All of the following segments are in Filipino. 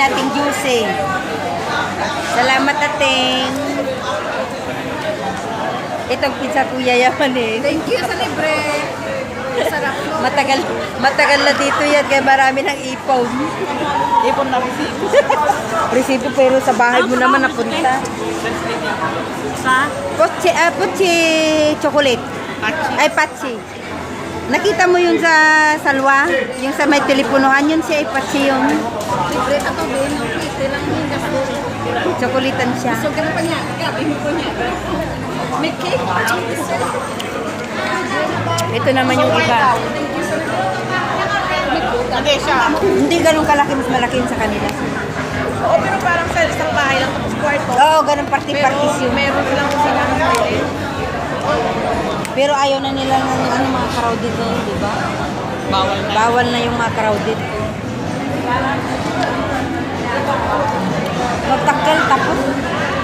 Patsi. Salamat ating. Itong pizza kuya yaman eh. Thank you sa libre. Masarap po. Matagal, matagal na dito yan kaya marami ng ipon. Ipon na resibo. Resibo pero sa bahay mo naman napunta. Sa? Potsi, ah, potsi chocolate. Pachi. Ay, patsi. Nakita mo yun sa salwa? Yung sa may teleponohan, yun siya ay patsi yun. Libre na to din. Libre lang yun. Chocolatean siya. So, ganun pa niya. Grabe mo po niya. May cake. Ito naman yung iba. Hindi siya. Hindi ganun kalaki, mas malaki yun sa kanila. Oo, pero parang sa isang bahay lang tapos kwarto. Oo, ganun party-parties yun. meron silang sila ng toilet. Pero ayaw na nila ng ano, mga crowded na yun, di ba? Bawal na. Bawal na yung mga crowded. Magtakal, tapos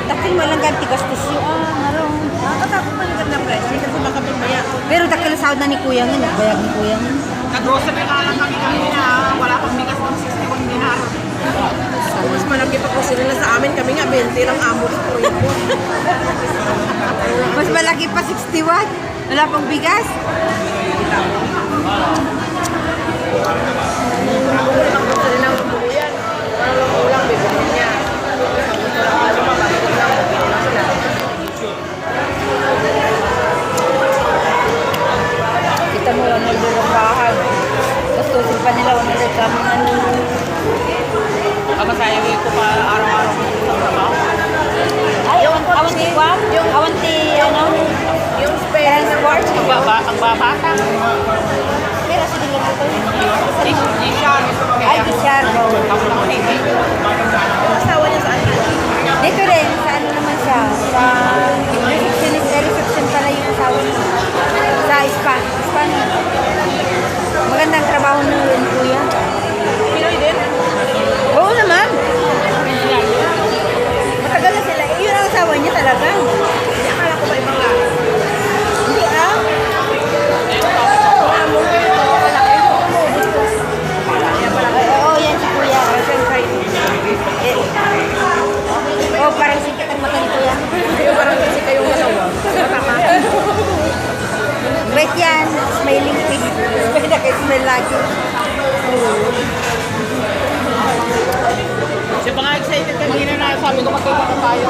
takil mo lang ganti gastos yun. Ah, marong. Nakakatakot pa yung ganda presyo kasi baka mamaya. Pero takil sahod na ni Kuya nga, nagbayag ni Kuya nga. Nag-grocery ka lang kami kanina. Wala pang bigas ng 61 dinar. Mas malaki pa po sila sa amin. Kami nga 20 lang amo. Mas malaki pa 61. Wala pang bigas. Kita mo, 100 ang bahay. Gastusin pa nila, 100 kami ano. Kamasaya ko pa araw-araw sa trabaho. Ay, awan- awanti kwan? Awanti, ano? Spare Transport? Ang, baba, ang babata. Pero sa nila dito. G-Shan. Ay, Bishar. Ako lang. Ang asawa niya saan? Dito rin, sa ano naman siya? Sa receptionist, eh, reception pala yung asawa niya. Sa spa. Spa. Magandang trabaho ng yun, kuya. Pinoy din? Oo naman. Matagal na sila. Eh, yun ang asawa niya talaga. May naka-smile lagi. Pa nga excited kanina na sabi ko magkita na tayo.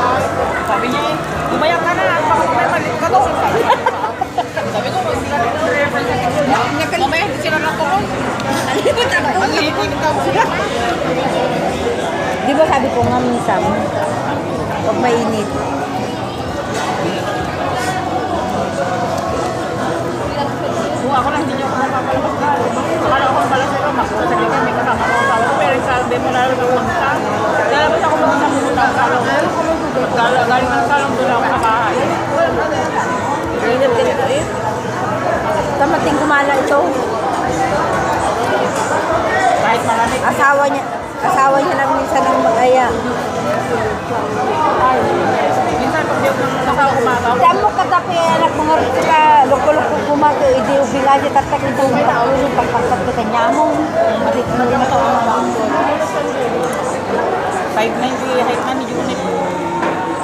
Sabi niya eh, umayak ka na. Bakit may malit ka doon? Sabi ko, mag sila ng representative. Mamaya hindi sila nakuha. Ang liit ka sila. Di ba sabi ko nga minsan, pag mainit, ako lang, Akala ko pala sa'yo, makuha sa liga, may kasama ko sa ako. Pero sabi mo lang ako magta. Lalabas ako sa pumunta ang salong. Gal- Galing ng salong doon ako bahay. init ganito eh. Tamating kumala ito. Kahit malamig. Asawa niya, asawa niya lang minsan ang mag-aya. Minsan pag di ako nakasawa kumakaw. Diyan mo katapi anak mga ka kumato, idi ubing aja tatak ito ang pakulong pagpagkat ka kanya mo. Marit mo din ito ang mga 590 height na ni Junit.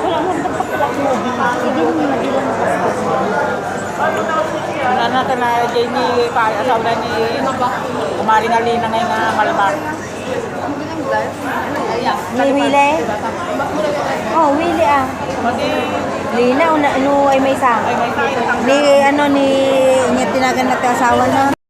Wala mo dapat pala mo ubing. Hindi mo madilang Wala na ka na Jamie pa asawa na ni Kumari na Lina ngayon na malamar. Ni Wile? Oh, Wile ah. Lina, una, ano ay tayo Ni ano ni niya tinagan na asawa na.